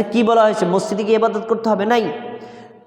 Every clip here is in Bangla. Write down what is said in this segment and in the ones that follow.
হাদিসে কি বলা হয়েছে? মসজিদে গিয়ে ইবাদত করতে হবে? নাই।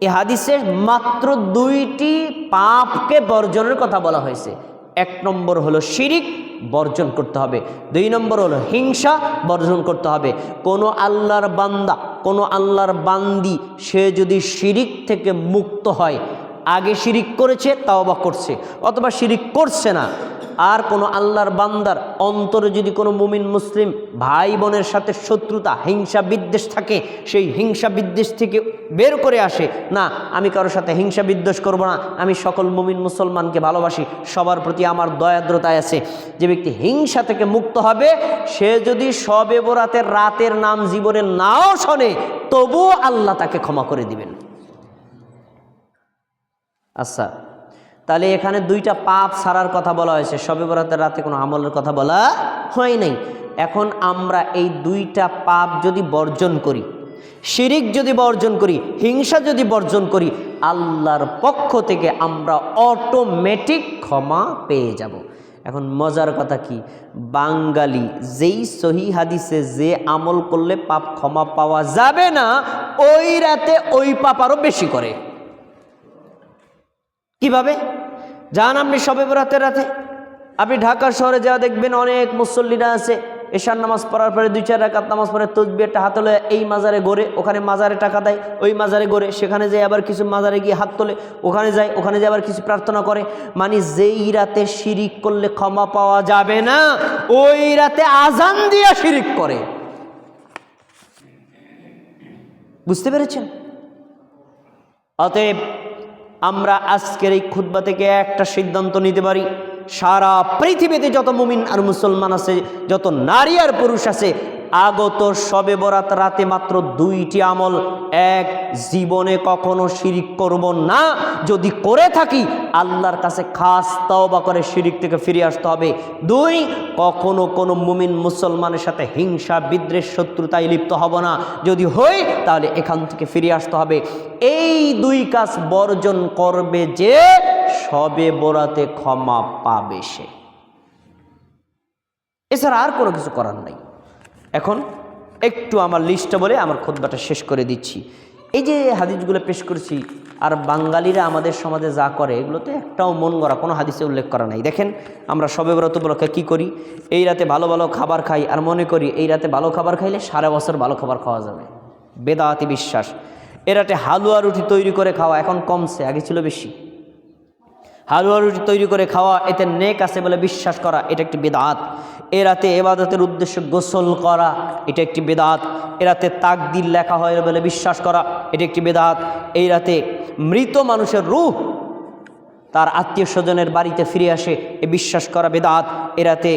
এ হাদিসে মাত্র দুইটি পাপকে বর্জনের কথা বলা হয়েছে। এক নম্বর হলো শিরিক, বর্জন করতে হবে। দুই নম্বর হলো হিংসা, বর্জন করতে হবে। কোনো আল্লাহর বান্দা, কোনো আল্লাহর বান্দি, সে যদি শিরিক থেকে মুক্ত হয় আগে শিরিক করেছে তাও বা করছে। অথবা শিরিক করছে না। আর কোনো আল্লাহর বান্দার অন্তরে যদি কোনো মুমিন, মুসলিম ভাই বোনের সাথে শত্রুতা, হিংসা, বিদ্বেষ থাকে, সেই হিংসা, বিদ্বেষ থেকে বের করে আসে, না, আমি কারোর সাথে হিংসা, বিদ্বেষ করব না, আমি সকল মুমিন, মুসলমানকে ভালোবাসি, সবার প্রতি আমার দয়াদ্রতায় আছে। যে ব্যক্তি হিংসা থেকে মুক্ত হবে, সে যদি সবে বরাতের রাতের নাম জীবনে নাও শোনে, তবুও আল্লাহ তাকে ক্ষমা করে দিবেন। আচ্ছা তাহলে এখানে দুইটা পাপ সারার কথা বলা হয়েছে। সবে বরাতের রাতে কোনো আমলের কথা বলা হয় নাই। এখন আমরা এই দুইটা পাপ যদি বর্জন করি, শিরিক যদি বর্জন করি, হিংসা যদি বর্জন করি, আল্লাহর পক্ষ থেকে আমরা অটোমেটিক ক্ষমা পেয়ে যাব। এখন মজার কথা কি? বাঙালি যেই সহি হাদিসে যে আমল করলে পাপ ক্ষমা পাওয়া যাবে না, ওই রাতে ওই পাপ আরও বেশি করে। কীভাবে? যান আপনি সবে বরাতের রাতে। আপনি ঢাকা শহরে যাওয়া দেখবেন অনেক মুসল্লিরা আছে, এশার নামাজ পড়ার পরে দুই, চার রাকাত নামাজ পড়ে তসবি একটা হাত লয়ে এই মাজারে গড়ে, ওখানে মাজারে টাকা দেয়, ওই মাজারে গড়ে, সেখানে যায় আবার কিছু মাজারে গিয়ে হাত তোলে, ওখানে যায় ওখানে যায় আবার কিছু প্রার্থনা করে। মানে যেই রাতে শিরিক করলে ক্ষমা পাওয়া যাবে না, ওই রাতে আজান দিয়া শিরিক করে। বুঝতে পেরেছেন? অতএব আমরা আজকের এই খুদ্া থেকে একটা সিদ্ধান্ত নিতে পারি। সারা পৃথিবীতে যত মুমিন আর মুসলমান আছে, যত নারী আর পুরুষ আছে আগত সবে বরাত রাতে মাত্র দুইটি আমল, এক, জীবনে কখনো শিরিক করব না। যদি করে থাকি, আল্লাহর কাছে খাস তওবা করে শিরিক থেকে ফিরে আসতে হবে। দুই, কখনো কোনো মুমিন মুসলমানের সাথে হিংসা, বিদ্বেষ, শত্রুতায় লিপ্ত হব না। যদি হই, তাহলে এখান থেকে ফিরে আসতে হবে। এই দুই কাজ বর্জন করবে যে সবে বরাতে ক্ষমা পাবে সে। এছাড়া আর কোনো কিছু করার নাই। এখন একটু আমার লিস্টটা বলে আমার খোদবাটা শেষ করে দিচ্ছি। এই যে হাদিসগুলো পেশ করছি, আর বাঙালিরা আমাদের সমাজে যা করে, এগুলোতে একটাও মন গড়া, কোনো হাদিসে উল্লেখ করা নাই। দেখেন, আমরা সবে ব্রত উপলক্ষে কী করি? এই রাতে ভালো ভালো খাবার খাই, আর মনে করি এই রাতে ভালো খাবার খাইলে সারা বছর ভালো খাবার খাওয়া যাবে। বেদাতি বিশ্বাস। এ রাতে হালুয়া রুটি তৈরি করে খাওয়া এখন কমছে, আগে ছিল বেশি। হালুয়া রুটি তৈরি করে খাওয়া, এতে নেক আছে বলে বিশ্বাস করা, এটা একটি বেদাত। এ রাতে এবাদতের উদ্দেশ্যে গোসল করা, এটা একটি বেদাত। এ রাতে তাকদির লেখা হয় বলে বিশ্বাস করা, এটা একটি বেদাত। এই রাতে মৃত মানুষের রূহ তার আত্মীয় স্বজনের বাড়িতে ফিরে আসে, এ বিশ্বাস করা বেদাত। এ রাতে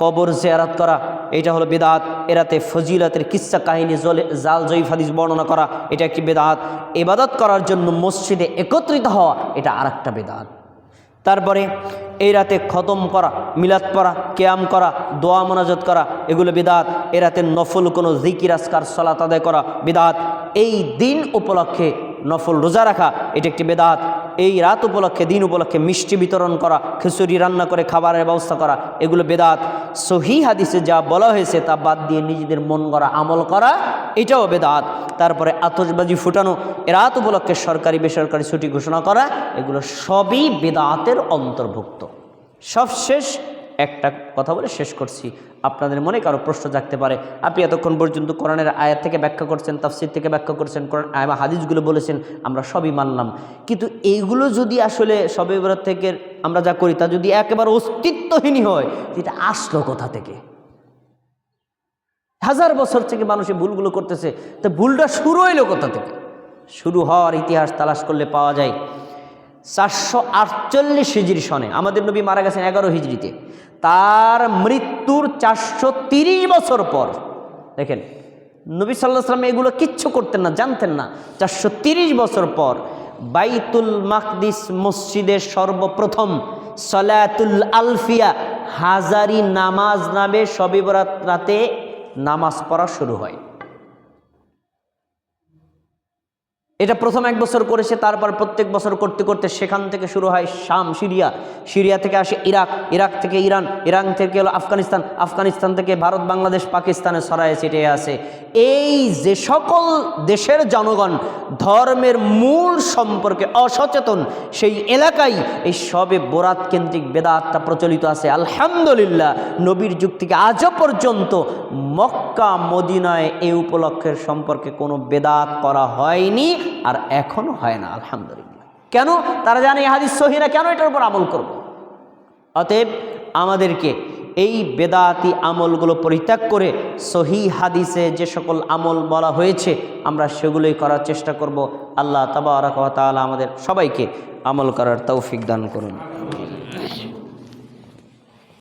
কবর জেয়ারাত করা, এটা হলো বেদাত। এরাতে ফজিলাতের কিস্সা কাহিনী জলে জাল জয়ীফ হাদিস বর্ণনা করা, এটা একটি বেদাত। এবাদত করার জন্য মসজিদে একত্রিত হওয়া, এটা আর একটা বেদাত। তারপরে এই রাতে খতম করা, মিলাদ পড়া, কেয়াম করা, দোয়া মনাজত করা, এগুলো বিদাত। এ রাতে নফল কোনো জিকির আসকার সলাত আদায় করা বিদাত। এই দিন উপলক্ষে নফল রোজা রাখা, এটি একটি বেদাত। এই রাত উপলক্ষে, দিন উপলক্ষে মিষ্টি বিতরণ করা, খিচুড়ি রান্না করে, খাবারের ব্যবস্থা করা, এগুলো বেদাত। সহি হাদিসে যা বলা হয়েছে তা বাদ দিয়ে নিজেদের মন করা আমল করা, এটাও বেদাত। তারপরে আতসবাজি ফুটানো রাত উপলক্ষে সরকারি, বেসরকারি ছুটি ঘোষণা করা, এগুলো সবই বেদাতের অন্তর্ভুক্ত। সবশেষ একটা কথা বলে শেষ করছি। আপনাদের মনে কারও প্রশ্ন জাগতে পারে। আপনি এতক্ষণ পর্যন্ত কোরআনের আয়াত থেকে ব্যাখ্যা করছেন, তাফসির থেকে ব্যাখ্যা করছেন, কোরআন আয়া হাদিসগুলো বলেছেন, আমরা সবই মানলাম। কিন্তু এইগুলো যদি আসলে সবে থেকে আমরা যা করি, তা যদি একেবারে অস্তিত্বহীনই হয় এটা আসলো কোথা থেকে? হাজার বছর থেকে মানুষ ভুলগুলো করতেছে, তো ভুলটা শুরু হইল কোথা থেকে? শুরু হওয়ার ইতিহাস তালাশ করলে পাওয়া যায়। চারশো আটচল্লিশ হিজড়ি সনে। আমাদের নবী মারা গেছেন এগারো হিজড়িতে। তার মৃত্যুর চারশো তিরিশ বছর পর, দেখেন, নবী সাল্লাহ সাল্লাম এগুলো কিচ্ছু করতেন না, জানতেন না। চারশো তিরিশ বছর পর বাইতুল মাকদিস মসজিদের সর্বপ্রথম সলাতুল আলফিয়া, হাজারি নামাজ নামে সবিবরাত রাতে নামাজ পড়া শুরু হয়। এটা প্রথম এক বছর করেছে তারপর প্রত্যেক বছর করতে করতে সেখান থেকে শুরু হয় শাম, সিরিয়া। সিরিয়া থেকে আসে ইরাক ইরাক থেকে ইরান ইরান থেকে হলো আফগানিস্তান আফগানিস্তান থেকে ভারত, বাংলাদেশ, পাকিস্তানে ছড়ায় ছিটিয়ে আছে এই যে সকল দেশের জনগণ ধর্মের মূল সম্পর্কে অসচেতন, সেই এলাকায় এই সবে বোরাত কেন্দ্রিক বেদাতটা প্রচলিত আছে। আলহামদুলিল্লাহ, নবীর যুগ থেকে আজও পর্যন্ত মক্কা, মদিনায় এই উপলক্ষের সম্পর্কে কোনো বেদাত করা হয়নি। আর এখনও হয় না, আলহামদুলিল্লাহ। কেন? তারা জানে হাদিস সহিরা কেন এটার উপর আমল করব? অতএব আমাদেরকে এই বেদাতি আমলগুলো পরিত্যাগ করে সহি হাদিসে যে সকল আমল বলা হয়েছে, আমরা সেগুলোই করার চেষ্টা করব। আল্লাহ তাবারক তাআলা আমাদের সবাইকে আমল করার তৌফিক দান করুন।